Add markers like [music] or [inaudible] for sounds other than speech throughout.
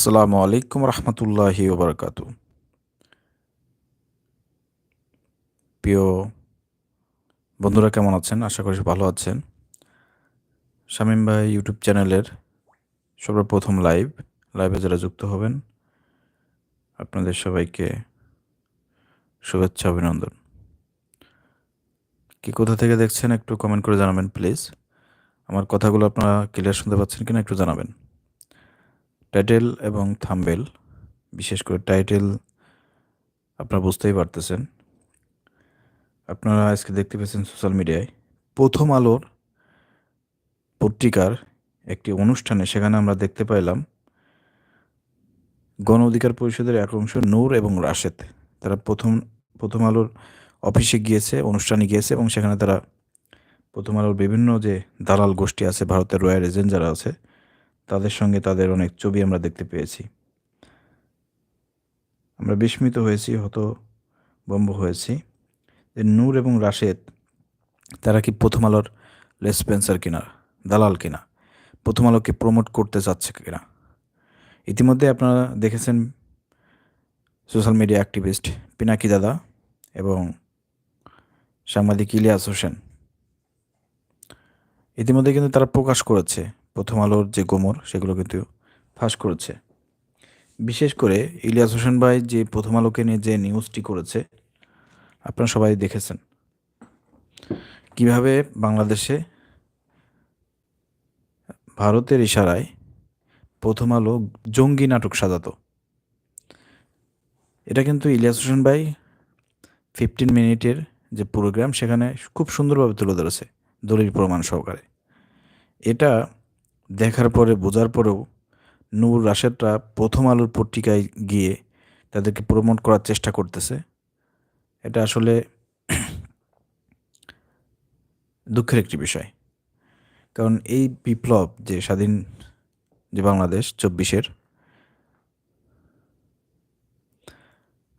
আসসালামু আলাইকুম রহমতুল্লাহি ওবরকাত। প্রিয় বন্ধুরা, কেমন আছেন? আশা করি ভালো আছেন। শামীম ভাই ইউটিউব চ্যানেলের সর্বপ্রথম লাইভ, লাইভে যারা যুক্ত হবেন, আপনাদের সবাইকে শুভেচ্ছা, অভিনন্দন। কি কোথা থেকে দেখছেন একটু কমেন্ট করে জানাবেন প্লিজ আমার কথাগুলো আপনারা ক্লিয়ার শুনতে পাচ্ছেন কিনা একটু জানাবেন। টাইটেল এবং থাম্বেল বিশেষ করে টাইটেল আপনারা বুঝতেই পারতেছেন। আপনারা আজকে দেখতে পেয়েছেন সোশ্যাল মিডিয়ায় প্রথম আলোর পত্রিকার একটি অনুষ্ঠানে সেখানে আমরা দেখতে পাইলাম গণ অধিকার পরিষদের এক অংশ নূর এবং রাশেদ। তারা প্রথম প্রথম আলোর অফিসে গিয়েছে, অনুষ্ঠানে গিয়েছে এবং সেখানে তারা প্রথম আলোর বিভিন্ন যে দালাল গোষ্ঠী আছে, ভারতের রয়্যাল এজেন্ট যারা আছে তাদের সঙ্গে তাদের অনেক ছবি আমরা দেখতে পেয়েছি। আমরা বিস্মিত হয়েছি হত বম্ব হয়েছি যে নূর এবং রাশেদ, তারা কি প্রথম আলোর লেসপেন্সার কিনা, দালাল কিনা, প্রথম আলোকে প্রমোট করতে চাচ্ছে কিনা? ইতিমধ্যে আপনারা দেখেছেন সোশ্যাল মিডিয়া অ্যাক্টিভিস্ট পিনাকি দাদা এবং সাংবাদিক ইলিয়াস হোসেন। ইতিমধ্যে কিন্তু তারা প্রকাশ করেছে প্রথম আলোর যে গোমর, সেগুলো কিন্তু ফাঁস করেছে। বিশেষ করে ইলিয়াস হোসেন ভাই যে প্রথম আলোকে নিয়ে যে নিউজটি করেছে, আপনারা সবাই দেখেছেন। কীভাবে বাংলাদেশে ভারতের ইশারায় প্রথম আলো জঙ্গি নাটক সাজাত। এটা কিন্তু ইলিয়াস হোসেন ভাই ফিফটিন মিনিটের যে প্রোগ্রাম, সেখানে খুব সুন্দরভাবে তুলে ধরেছে দলিল প্রমাণ সহকারে। এটা দেখার পরে, বোঝার পরেও নূর রাশেদরা প্রথম আলোর পত্রিকায় গিয়ে তাদেরকে প্রমোট করার চেষ্টা করতেছে। এটা আসলে দুঃখের একটি বিষয়। কারণ এই বিপ্লব যে স্বাধীন যে বাংলাদেশ চব্বিশের,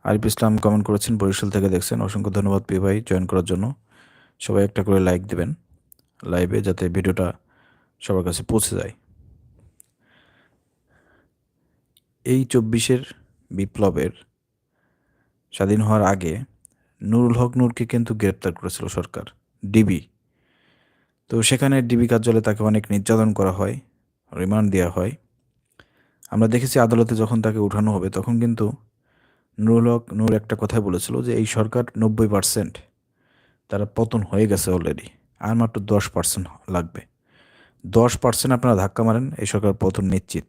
আরিফ ইসলাম কমেন্ট করেছেন, বরিশাল থেকে দেখছেন। অসংখ্য ধন্যবাদ পি ভাই জয়েন করার জন্য। সবাই একটা করে লাইক দেবেন লাইভে যাতে ভিডিওটা সবার কাছে পৌঁছে যায়। এই চব্বিশের বিপ্লবের স্বাধীন হওয়ার আগে নুরুল হক নূরকে কিন্তু গ্রেপ্তার করেছিল সরকার, ডিবি। তো সেখানে ডিবি কার্যালয়ে তাকে অনেক নির্যাতন করা হয়, রিমান্ড দেওয়া হয়। আমরা দেখেছি আদালতে যখন তাকে উঠানো হবে তখন কিন্তু নুরুল হক নূর একটা কথাই বলেছিল যে, এই সরকার নব্বই পার্সেন্ট তারা পতন হয়ে গেছে অলরেডি আর মাত্র দশ পার্সেন্ট লাগবে। দশ পার্সেন্ট আপনারা ধাক্কা মারেন, এই সরকার পতন নিশ্চিত।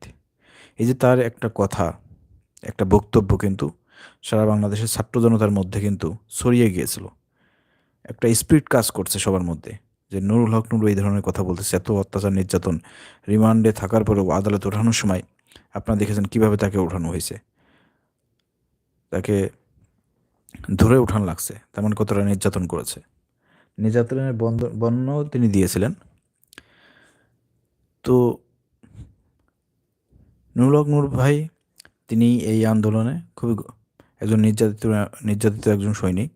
এই যে তার একটা কথা, একটা বক্তব্য কিন্তু সারা বাংলাদেশের ছাত্র জনতার মধ্যে কিন্তু ছড়িয়ে গিয়েছিল। একটা স্পিরিট কাজ করছে সবার মধ্যে, যে নুরুল হক নুরু এই ধরনের কথা বলতেছে, এত অত্যাচার, নির্যাতন, রিমান্ডে থাকার পরেও আদালতে ওঠানোর সময় আপনারা দেখেছেন কীভাবে তাকে ওঠানো হয়েছে। তাকে ধরে উঠান লাগছে তেমন কতটা নির্যাতন করেছে। নির্যাতনের বন্ধ বর্ণও তিনি দিয়েছিলেন। তো নুরুল নূর ভাই, তিনি এই আন্দোলনে খুবই একজন নির্যাতিত নির্যাতিত একজন সৈনিক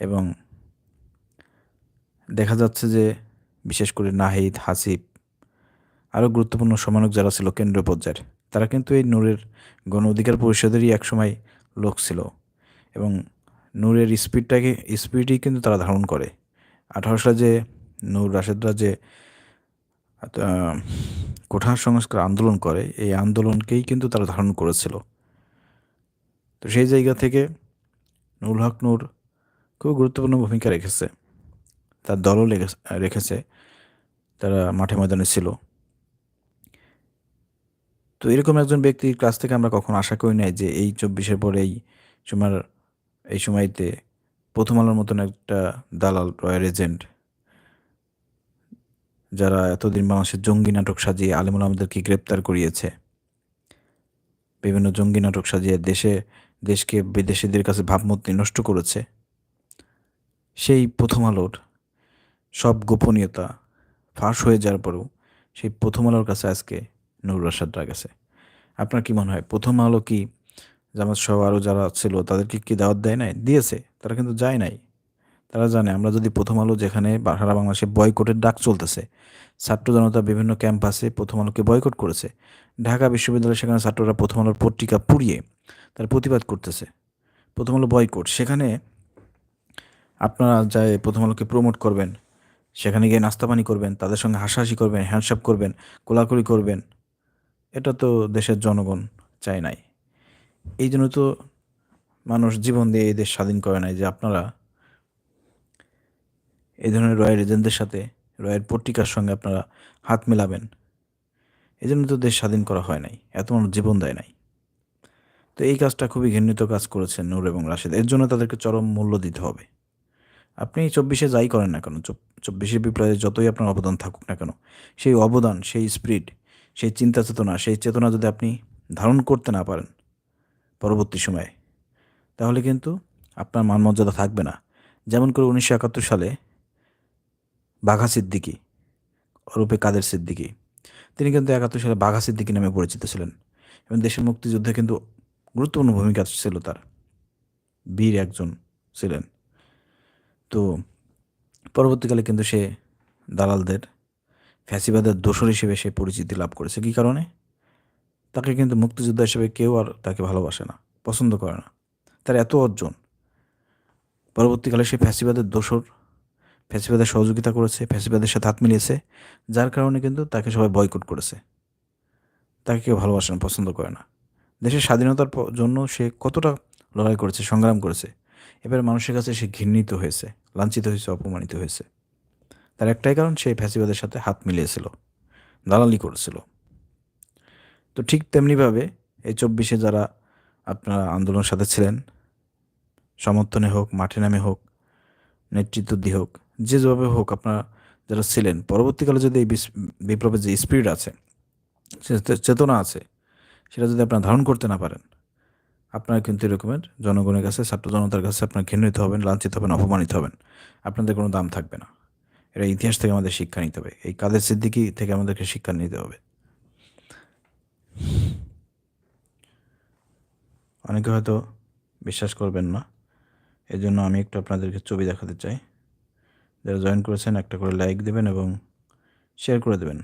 এবং দেখা যাচ্ছে যে বিশেষ করে নাহিদ, হাসিব আরও গুরুত্বপূর্ণ সমানক যারা ছিল কেন্দ্রীয় পর্যায়ের, তারা কিন্তু এই নূরের গণ অধিকার পরিষদেরই একসময় লোক ছিল এবং নূরের স্পিডটাকে, স্পিডই কিন্তু তারা ধারণ করে। আঠারো সালে যে নূর রাশেদরা যে কোঠা সংস্কার আন্দোলন করে, এই আন্দোলনকেই কিন্তু তারা ধারণ করেছিল। তো সেই জায়গা থেকে নুরুল হক নূর খুব গুরুত্বপূর্ণ ভূমিকা রেখেছে। তার দলও রেখেছে, তারা মাঠে ময়দানে ছিল। তো এরকম একজন ব্যক্তির কাছ থেকে আমরা কখনো আশা করি নাই যে এই চব্বিশের পরে এই সময় এই সময়তে প্রথম আলোর মতন একটা দালাল, রয়্যাল এজেন্ট যারা এতদিন বাংলাদেশের জঙ্গি নাটক সাজিয়ে আলিমুল আমাদেরকে গ্রেপ্তার করিয়েছে। বিভিন্ন জঙ্গি নাটক সাজিয়ে দেশে, দেশকে বিদেশিদের কাছে ভাবমূর্তি নষ্ট করেছে। সেই প্রথম আলোর সব গোপনীয়তা ফাঁস হয়ে যাওয়ার পরেও সেই প্রথম আলোর কাছে আজকে নুর রাশাদরা গেছে। আপনার কি মনে হয়, প্রথম আলো কি জামাত সহ আরও যারা ছিল, তাদেরকে কি দাওয়াত দেয় নাই? দিয়েছে, তারা কিন্তু যায় নাই। তারা জানে, আমরা যদি প্রথম আলো যেখানে সারা বাংলাদেশে বয়কটের ডাক চলতেছে, ছাত্র জনতা বিভিন্ন ক্যাম্পাসে প্রথম আলোকে বয়কট করেছে। ঢাকা বিশ্ববিদ্যালয়ে সেখানে ছাত্ররা প্রথম আলোর পত্রিকা পুড়িয়ে তার প্রতিবাদ করতেছে। প্রথম আলো বয়কট সেখানে আপনারা যায় প্রথম আলোকে প্রমোট করবেন, সেখানে গিয়ে নাস্তা পানি করবেন, তাদের সঙ্গে হাসাহাসি করবেন হ্যান্ডসাপ করবেন, কোলাকুলি করবেন, এটা তো দেশের জনগণ চায় নাই। এই জন্য তো মানুষ জীবন দিয়ে এই দেশ স্বাধীন করে নাই যে আপনারা এই ধরনের রয়্যাল এজেন্টদের সাথে রয়্যাল পত্রিকার সঙ্গে আপনারা হাত মেলাবেন। এই জন্য তো দেশ স্বাধীন করা হয় নাই, এত মানুষ জীবন দেয় নাই। তো এই কাজটা খুবই ঘৃণিত কাজ করেছেন নূর এবং রাশেদ। এর জন্য তাদেরকে চরম মূল্য দিতে হবে। আপনি চব্বিশে যাই করেন না কেন চব্বিশে বিপ্লবে যতই আপনার অবদান থাকুক না কেন, সেই অবদান, সেই স্পিরিট, সেই চিন্তা চেতনা, সেই চেতনা যদি আপনি ধারণ করতে না পারেন পরবর্তী সময়ে, তাহলে কিন্তু আপনার মান মর্যাদা থাকবে না। যেমন করে উনিশশো একাত্তর সালে বাঘা সিদ্দিকি, অরূপে কাদের সিদ্দিকি। তিনি কিন্তু একাত্তর সালে বাঘা সিদ্দিকি নামে পরিচিত ছিলেন এবং দেশের মুক্তিযুদ্ধে কিন্তু গুরুত্বপূর্ণ ভূমিকা ছিল তার। বীর একজন ছিলেন। তো পরবর্তীকালে কিন্তু সে দালালদের, ফ্যাসিবাদের দোসর হিসেবে সে পরিচিতি লাভ করেছে। কী কারণে? তাকে কিন্তু মুক্তিযোদ্ধা হিসেবে কেউ আর তাকে ভালোবাসে না, পছন্দ করে না। তার এত অর্জন। পরবর্তীকালে সে ফ্যাসিবাদের দোসর ফ্যাসিবাদের সহযোগিতা করেছে ফ্যাসিবাদের সাথে হাত মিলিয়েছে, যার কারণে কিন্তু তাকে সবাই বয়কট করেছে। তাকে কেউ ভালোবাসে না, পছন্দ করে না। দেশের স্বাধীনতার জন্য সে কতটা লড়াই করেছে, সংগ্রাম করেছে, এবার মানুষের কাছে সে ঘৃণিত হয়েছে, লাঞ্ছিত হয়েছে, অপমানিত হয়েছে। তার একটাই কারণ, সে ফ্যাসিবাদের সাথে হাত মিলিয়েছিল, দালালি করেছিল। তো ঠিক তেমনিভাবে এই চব্বিশে যারা আপনারা আন্দোলনের সাথে ছিলেন, সমর্থনে হোক, মাঠে নামে হোক নেতৃত্ব দিয়ে হোক, যে যেভাবে হোক আপনারা যারা ছিলেন, পরবর্তীকালে যদি এই বিপ্লবের যে স্পিরিট আছে চেতনা আছে, সেটা যদি আপনারা ধারণ করতে না পারেন, আপনারা কিন্তু এরকমের জনগণের কাছে, ছাত্র জনতার কাছে আপনার ঘৃণিত হবেন, লাঞ্ছিত হবেন, অপমানিত হবেন। আপনাদের কোনো দাম থাকবে না। এটা ইতিহাস থেকে আমাদের শিক্ষা নিতে হবে। এই কাদের সিদ্দিকি থেকে আমাদেরকে শিক্ষা নিতে হবে। অনেকে হয়তো বিশ্বাস করবেন না। এই জন্য আমি একটু আপনাদেরকে ছবি দেখাতে চাই। যারা জয়েন করেছেন, একটা করে লাইক দেবেন এবং শেয়ার করে দেবেন।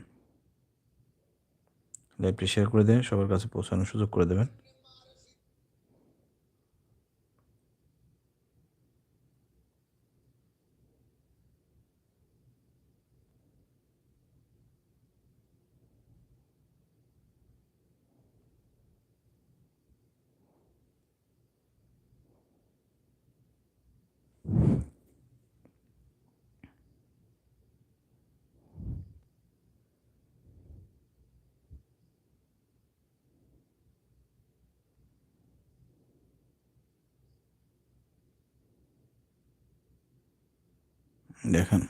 লাইভটি শেয়ার করে দেবেন সবার কাছে পৌঁছানোর সুযোগ করে দেবেন। দেখেন।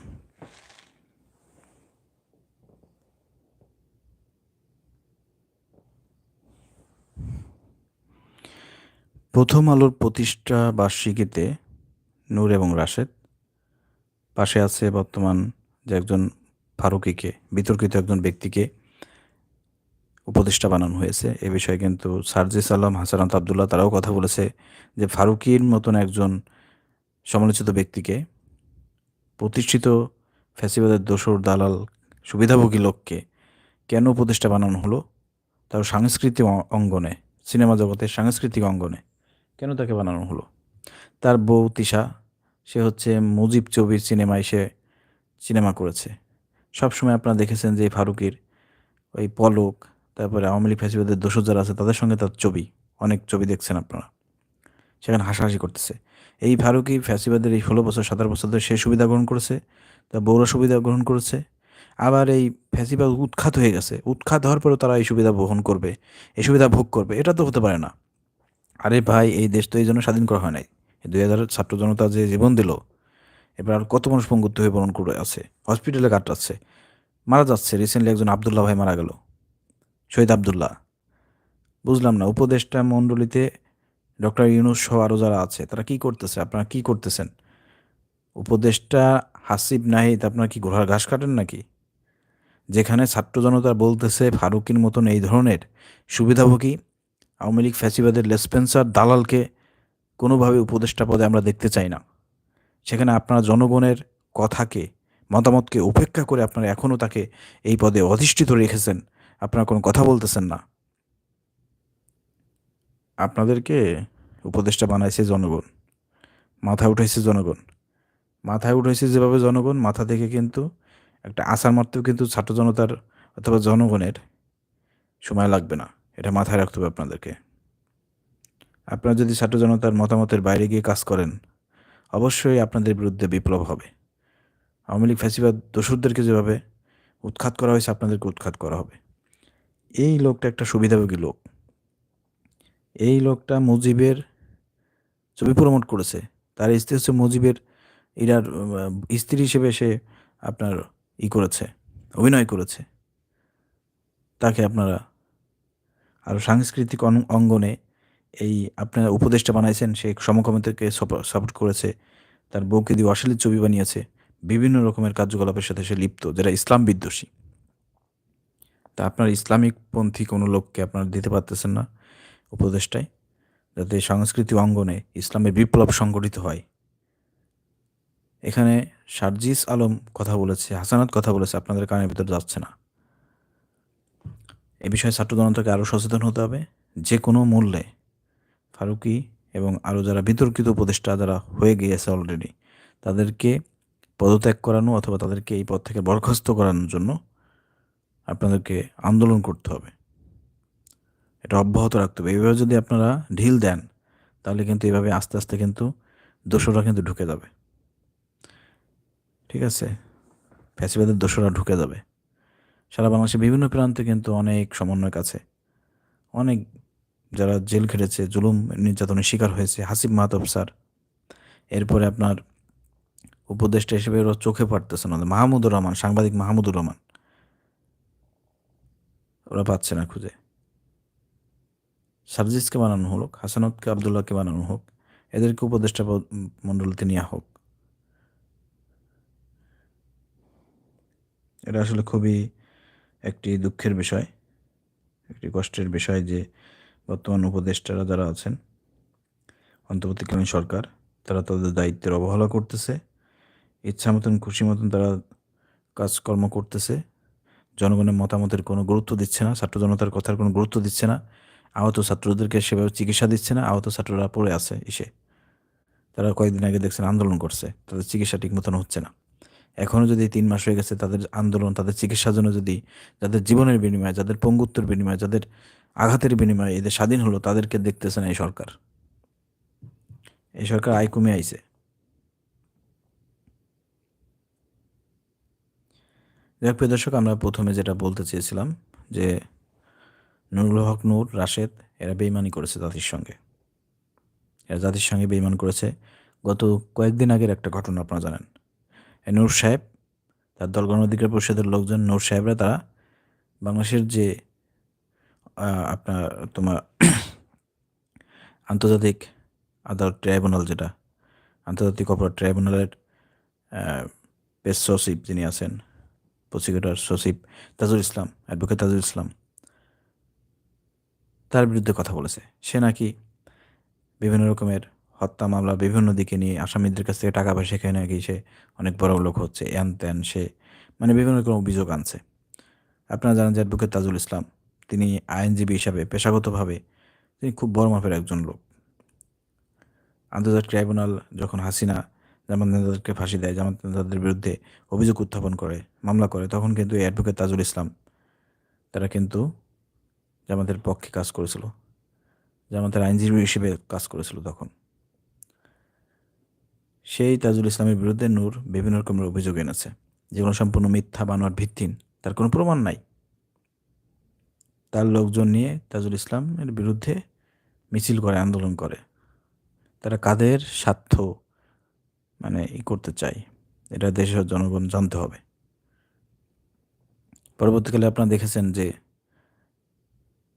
প্রথম আলোর প্রতিষ্ঠা বার্ষিকীতে নূর এবং রাশেদ পাশে আছে বর্তমান যে একজন ফারুকিকে, বিতর্কিত একজন ব্যক্তিকে উপদেষ্টা বানানো হয়েছে। এ বিষয়ে কিন্তু সার্জিস আলম হাসানাত আবদুল্লাহ তারাও কথা বলেছে যে ফারুকির মতন একজন সমালোচিত ব্যক্তিকে প্রতিষ্ঠিত ফ্যাসিবাদের দোসর দালাল সুবিধাভোগী লোককে কেন উপদেষ্টা বানানো হলো? তার সাংস্কৃতিক অঙ্গনে, সিনেমা জগতের সাংস্কৃতিক অঙ্গনে কেন তাকে বানানো হলো? তার বউ তিশা, সে হচ্ছে মুজিব ছবির সিনেমায় সে সিনেমা করেছে। সবসময় আপনারা দেখেছেন যে ফারুকির ওই পলক, তারপরে আওয়ামী লীগ ফ্যাসিবাদের দোষর যারা আছে তাদের সঙ্গে তার ছবি, অনেক ছবি দেখছেন আপনারা। সেখানে হাসাহাসি করতেছে। এই ফারুকি ফ্যাসিবাদের এই ষোলো বছর, সতেরো বছর ধরে সে সুবিধা গ্রহণ করেছে তা বৌরা সুবিধা গ্রহণ করেছে। আবার এই ফ্যাসিবাদ উৎখাত হয়ে গেছে। উৎখাত হওয়ার পরেও তারা এই সুবিধা বহন করবে, এই সুবিধা ভোগ করবে। এটা তো হতে পারে না। আরে ভাই, এই দেশ তো এই জন্য স্বাধীন করা হয় নাই। দুই হাজার ছাত্র জনতা যে জীবন দিল, এবার আর কত মানুষ পঙ্গুত্ব হয়ে বরণ করে আছে, হসপিটালে কাটাচ্ছে, মারা যাচ্ছে। রিসেন্টলি একজন আবদুল্লাহ ভাই মারা গেল, শহীদ আবদুল্লাহ। বুঝলাম না, উপদেষ্টা মণ্ডলীতে ডক্টর ইউনুস সহ আরও যারা আছে, তারা কি করতেছে? আপনারা কি করতেছেন? উপদেষ্টা হাসিব নাহিদ, আপনারা কি ঘোড়ার ঘাস কাটেন নাকি? যেখানে ছাত্র জনতা বলতেছে, ফারুকির মতন এই ধরনের সুবিধাভোগী আওয়ামী লীগ ফ্যাসিবাদের লেসপেন্সার দালালকে কোনোভাবে উপদেষ্টা পদে আমরা দেখতে চাই না। সেখানে আপনারা জনগণের কথাকে, মতামতকে উপেক্ষা করে আপনারা এখনও তাকে এই পদে অধিষ্ঠিত রেখেছেন। আপনারা কোনো কথা বলতেছেন না। আপনাদেরকে উপদেষ্টা বানাইছে জনগণ, মাথায় উঠাইছে জনগণ। মাথায় উঠাইছে যেভাবে জনগণ, মাথা থেকে কিন্তু একটা আশার মারতেও কিন্তু ছাত্র জনতার অথবা জনগণের সময় লাগবে না। এটা মাথায় রাখতে হবে আপনাদেরকে। আপনারা যদি ছাত্র জনতার মতামতের বাইরে গিয়ে কাজ করেন, অবশ্যই আপনাদের বিরুদ্ধে বিপ্লব হবে। আওয়ামী লীগ ফ্যাসিবাদ দোসরদেরকে যেভাবে উৎখাত করা হয়েছে, আপনাদেরকে উৎখাত করা হবে। এই লোকটা একটা সুবিধাভোগী লোক। এই লোকটা মুজিবের ছবি প্রমোট করেছে। তার স্ত্রী হচ্ছে মুজিবের ইরার স্ত্রী হিসেবে সে আপনার ই করেছে, অভিনয় করেছে। তাকে আপনারা আর সাংস্কৃতিক অঙ্গনে এই আপনারা উপদেষ্টা বানাইছেন, সে সমকামিতাকে সাপোর্ট করেছে। তার বউকে দিয়ে অশ্লীল ছবি বানিয়েছে। বিভিন্ন রকমের কার্যকলাপের সাথে সে লিপ্ত যেটা ইসলাম বিদ্বেষী। তা আপনার ইসলামিক পন্থী কোনো লোককে আপনারা দিতে পারতেছেন না। উপদেষ্টায়, যাতে সাংস্কৃতিক অঙ্গনে ইসলামের বিপ্লব সংগঠিত হয়। এখানে সার্জিস আলম কথা বলেছে, হাসানাত কথা বলেছে, আপনাদের কানের ভিতর যাচ্ছে না। এ বিষয়ে ছাত্র জনতাকে আরও সচেতন হতে হবে। যে কোনো মূল্যে ফারুকি এবং আরও যারা বিতর্কিত উপদেষ্টা যারা হয়ে গিয়েছে অলরেডি তাদেরকে পদত্যাগ করানো অথবা তাদেরকে এই পদ থেকে বরখাস্ত করানোর জন্য আপনাদেরকে আন্দোলন করতে হবে। এটা অব্যাহত রাখতে হবে। এইভাবে যদি আপনারা ঢিল দেন, তাহলে কিন্তু এভাবে আস্তে আস্তে কিন্তু দোষরা কিন্তু ঢুকে যাবে। ঠিক আছে? ফ্যাসিবাদের দোষরা ঢুকে যাবে। সারা বাংলাদেশের বিভিন্ন প্রান্তে কিন্তু অনেক সমন্বয়ক আছে। অনেক যারা জেল খেটেছে, জুলুম নির্যাতনের শিকার হয়েছে, হাসিব মাহতাব স্যার। এরপরে আপনার উপদেষ্টা হিসেবে ওরা চোখে পড়তেছে না। মাহমুদুর রহমান, সাংবাদিক মাহমুদুর রহমান। ওরা পাচ্ছে না খুঁজে। সার্জিসকে বানানো হোক হাসানতকে আবদুল্লাহকে বানানো হোক, এদেরকে উপদেষ্টা পদ- মণ্ডলীতে নেওয়া হোক। এটা আসলে খুবই একটি দুঃখের বিষয়, একটি কষ্টের বিষয় যে বর্তমান উপদেষ্টারা যারা আছেন, অন্তর্বর্তীকালীন সরকার, তারা তাদের দায়িত্বের অবহেলা করতেছে, ইচ্ছা মতন, খুশি মতন তারা কাজকর্ম করতেছে, জনগণের মতামতের কোনো গুরুত্ব দিচ্ছে না, ছাত্র জনতার কথার কোনো গুরুত্ব দিচ্ছে না আহত ছাত্রদেরকে সেভাবে চিকিৎসা দিচ্ছে না, আহত ছাত্ররা পড়ে আছে এসে। তারা কয়েকদিন আগে দেখছেন আন্দোলন করছে, তাদের চিকিৎসা ঠিক মতন হচ্ছে না। এখনও যদি তিন মাস হয়ে গেছে তাদের আন্দোলন, তাদের চিকিৎসার জন্য যদি যাদের জীবনের বিনিময়ে, যাদের পঙ্গুত্বের বিনিময়ে, যাদের আঘাতের বিনিময়ে এদের স্বাধীন হলো, তাদেরকে দেখতেছে না এই সরকার। এই সরকার আয় কমে আইছে। যাক প্রিয় দর্শক, আমরা প্রথমে যেটা বলতে চেয়েছিলাম যে নুরুল হক, নূর, রাশেদ, এরা বেইমানি করেছে জাতির সঙ্গে। এরা জাতির সঙ্গে বেইমান করেছে গত কয়েকদিন আগের একটা ঘটনা আপনারা জানেন। নূর সাহেব, তার দল গণ অধিকার পরিষদের লোকজন নূর সাহেবরা, তারা বাংলাদেশের যে আপনার তোমার [clears throat] আন্তর্জাতিক আদালত ট্রাইব্যুনাল যেটা, আন্তর্জাতিক অপরাধ ট্রাইব্যুনালের পেশ সচিব যিনি আছেন, প্রসিকিউটর সচিব তাজুল ইসলাম, অ্যাডভোকেট তাজুল ইসলাম তার বিরুদ্ধে কথা বলেছে। সে নাকি বিভিন্ন রকমের হত্যা মামলা বিভিন্ন দিকে নিয়ে আসামিদের কাছ থেকে টাকা পয়সা খেয়ে নাকি সে অনেক বড় লোক হচ্ছে, এন ত্যান সে মানে বিভিন্ন রকম অভিযোগ আনছে। আপনারা জানেন যে অ্যাডভোকেট তাজুল ইসলাম, তিনি আইনজীবী হিসাবে পেশাগতভাবে তিনি খুব বড় মাপের একজন লোক। আন্তর্জাতিক ট্রাইব্যুনাল যখন হাসিনা, জামাত নেতাদেরকে ফাঁসি দেয়, জামাত নেতাদের বিরুদ্ধে অভিযোগ উত্থাপন করে, মামলা করে, তখন কিন্তু এই অ্যাডভোকেট তাজুল ইসলাম, তারা কিন্তু জামাতের পক্ষে কাজ করেছিল জামাতের আইনজীবী হিসেবে কাজ করেছিল তখন। সেই তাজুল ইসলামের বিরুদ্ধে নূর বিভিন্ন রকমের অভিযোগ এনেছে, যেগুলো সম্পূর্ণ মিথ্যা বানোয়ার ভিত্তিন তার কোনো প্রমাণ নাই। তার লোকজন নিয়ে তাজুল ইসলামের বিরুদ্ধে মিছিল করে, আন্দোলন করে। তারা কাদের স্বার্থ মানে ই করতে চায়, এটা দেশের জনগণ জানতে হবে। পরবর্তীকালে আপনারা দেখেছেন যে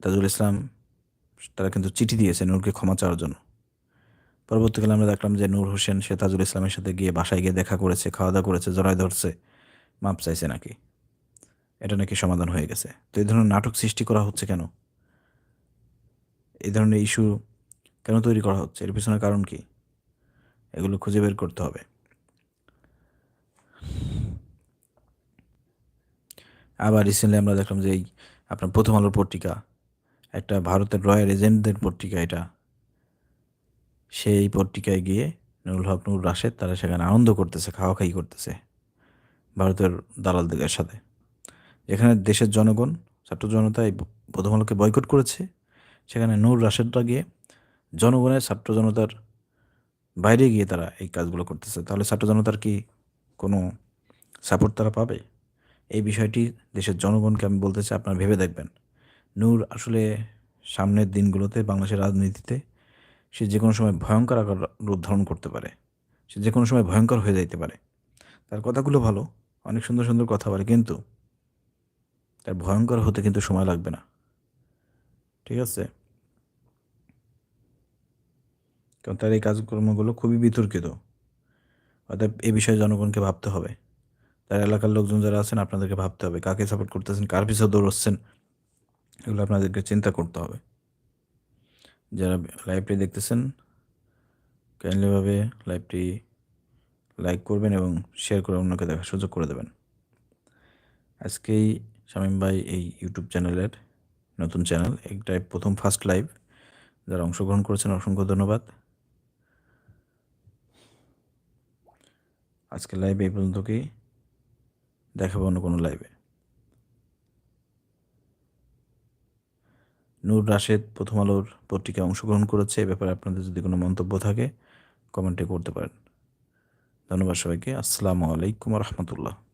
তাজুল ইসলাম, তারা কিন্তু চিঠি দিয়েছে নূরকে ক্ষমা চাওয়ার জন্য। পরবর্তীকালে আমরা দেখলাম যে নূর হোসেন, সে তাজুল ইসলামের সাথে গিয়ে বাসায় গিয়ে দেখা করেছে খাওয়া দাওয়া করেছে, জড়ায় ধরছে, মাপ চাইছে নাকি। এটা নাকি সমাধান হয়ে গেছে। তো এই ধরনের নাটক সৃষ্টি করা হচ্ছে কেন? এই ধরনের ইস্যু কেন তৈরি করা হচ্ছে? এর পিছনে কারণ কি? এগুলো খুঁজে বের করতে হবে। আবার রিসেন্টলি আমরা দেখলাম যে এই আপনার প্রথম আলোর পত্রিকা একটা ভারতের রয়্যাল এজেন্টদের পত্রিকা এটা। সেই পত্রিকায় গিয়ে নুরুল হক নুর রাশেদ তারা সেখানে আনন্দ করতেছে খাওয়া খাই করতেছে ভারতের দালালদের সাথে। যেখানে দেশের জনগণ, ছাত্র জনতা এই প্রথম আলোকে বয়কট করেছে। সেখানে নূর রাশেদরা গিয়ে জনগণের, ছাত্র জনতার বাইরে গিয়ে তারা এই কাজগুলো করতেছে। তাহলে ছাত্র জনতার কি কোনো সাপোর্ট তারা পাবে? এই বিষয়টি দেশের জনগণকে আমি বলতে চাই, আপনারা ভেবে দেখবেন। নূর আসলে সামনের দিনগুলোতে বাংলাদেশের রাজনীতিতে সে যে কোনো সময় ভয়ঙ্কর আকার রূপ ধারণ করতে পারে। সে যে কোনো সময় ভয়ঙ্কর হয়ে যাইতে পারে। তার কথাগুলো ভালো, অনেক সুন্দর সুন্দর কথা বলে, কিন্তু তার ভয়ঙ্কর হতে কিন্তু সময় লাগবে না। ঠিক আছে? কারণ তার এই কাজকর্মগুলো খুবই বিতর্কিত। অর্থাৎ এ বিষয়ে জনগণকে ভাবতে হবে। তার এলাকার লোকজন যারা আছেন, আপনাদেরকে ভাবতে হবে। কাকে সাপোর্ট করতেছেন? কার পিছনে দৌড়চ্ছেন? এগুলো আপনাদেরকে চিন্তা করতে হবে। যারা লাইভটি দেখতেছেন কাইন্ডলিভাবে লাইভটি লাইক করবেন এবং শেয়ার করে অন্যকে দেখার সুযোগ করে দেবেন। আজকেই শামীম ভাই এই ইউটিউব চ্যানেলের নতুন চ্যানেল একটাই প্রথম ফার্স্ট লাইভ যারা অংশগ্রহণ করেছেন, অসংখ্য ধন্যবাদ। আজকে লাইভ এই পর্যন্ত পর্যন্তকেই। দেখাবো অন্য কোনো লাইভে নূর রাশেদ প্রথম আলোর পত্রিকায় অংশগ্রহণ করেছে। এ ব্যাপারে আপনাদের যদি কোনো মন্তব্য থাকে, কমেন্টে করতে পারেন। ধন্যবাদ সবাইকে। আসসালামু আলাইকুম রহমতুল্লাহ।